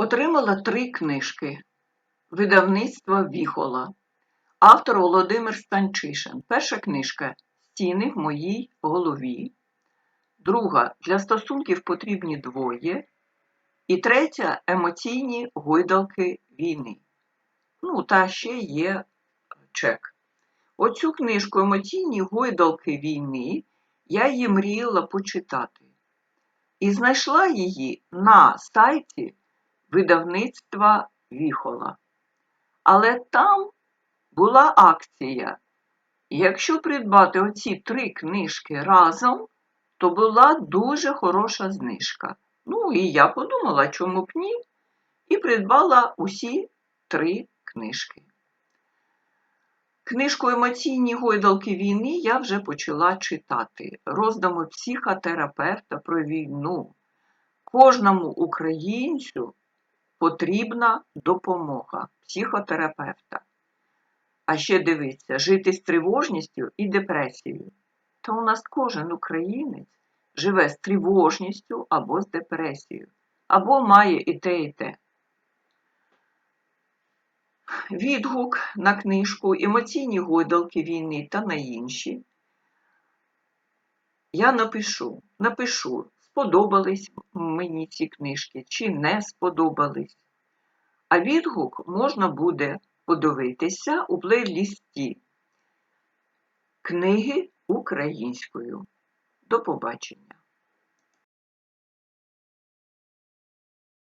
Отримала три книжки видавництва Віхола. Автор Володимир Станчишин. Перша книжка Стіни в моїй голові. Друга Для стосунків потрібні двоє. І третя Емоційні гойдалки війни. Ну, та ще є чек. Оцю книжку Емоційні гойдалки війни я її мріяла почитати. І знайшла її на сайті видавництва Віхола. Але там була акція. Якщо придбати оці три книжки разом, то була дуже хороша знижка. Ну, і я подумала, чому б ні, і придбала усі три книжки. Книжку Емоційні гойдалки війни я вже почала читати. Роздуми психотерапевта про війну. Кожному українцю потрібна допомога психотерапевта. А ще дивіться, жити з тривожністю і депресією. Та у нас кожен українець живе з тривожністю або з депресією, або має і те, і те. Відгук на книжку Емоційні гойдалки війни та на інші. Я напишу, напишу, сподобались мені ці книжки чи не сподобались. А відгук можна буде подивитися у плейлісті Книги українською. До побачення!